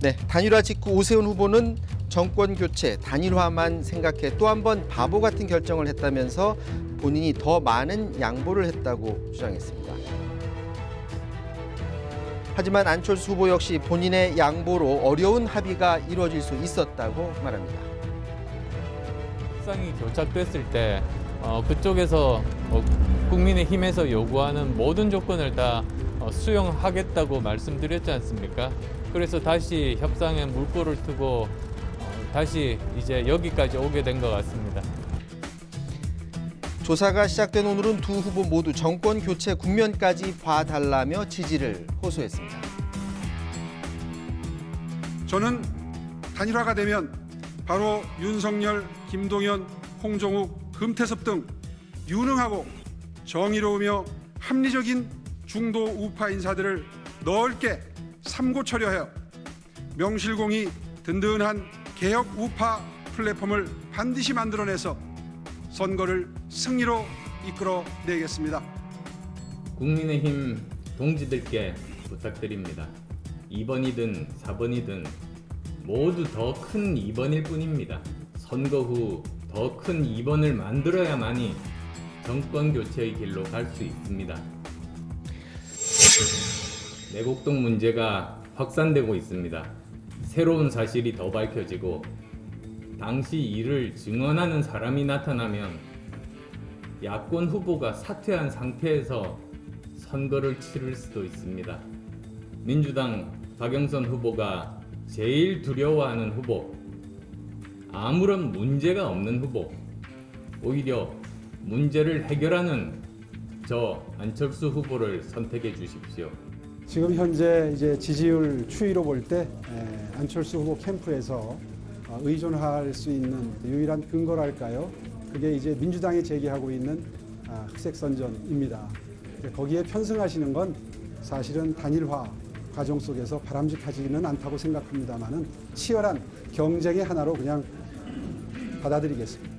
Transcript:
네, 단일화 직후 오세훈 후보는 정권 교체, 단일화만 생각해 또 한 번 바보 같은 결정을 했다면서 본인이 더 많은 양보를 했다고 주장했습니다. 하지만 안철수 후보 역시 본인의 양보로 어려운 합의가 이루어질 수 있었다고 말합니다. 협상이 교착됐을 때 어, 그쪽에서 어, 국민의힘에서 요구하는 모든 조건을 다 어, 수용하겠다고 말씀드렸지 않습니까? 그래서 다시 협상에 물꼬를 트고 어, 다시 이제 여기까지 오게 된 것 같습니다. 조사가 시작된 오늘은 두 후보 모두 정권 교체 국면까지 봐달라며 지지를 호소했습니다. 저는 단일화가 되면 바로 윤석열, 김동연, 홍정욱, 금태섭 등 유능하고 정의로우며 합리적인 중도 우파 인사들을 넓게 삼고 처리하여 명실공히 든든한 개혁 우파 플랫폼을 반드시 만들어내서 선거를 승리로 이끌어내겠습니다. 국민의힘 동지들께 부탁드립니다. 2번이든 4번이든 모두 더 큰 2번일 뿐입니다. 선거 후 더 큰 2번을 만들어야만이 정권 교체의 길로 갈 수 있습니다. 내곡동 문제가 확산되고 있습니다. 새로운 사실이 더 밝혀지고 당시 이를 증언하는 사람이 나타나면 야권 후보가 사퇴한 상태에서 선거를 치를 수도 있습니다. 민주당 박영선 후보가 제일 두려워하는 후보, 아무런 문제가 없는 후보, 오히려 문제를 해결하는 저 안철수 후보를 선택해 주십시오. 지금 현재 이제 지지율 추이로 볼 때 안철수 후보 캠프에서 어, 의존할 수 있는 유일한 근거랄까요? 그게 이제 민주당이 제기하고 있는 아, 흑색 선전입니다. 거기에 편승하시는 건 사실은 단일화 과정 속에서 바람직하지는 않다고 생각합니다만은 치열한 경쟁의 하나로 그냥 받아들이겠습니다.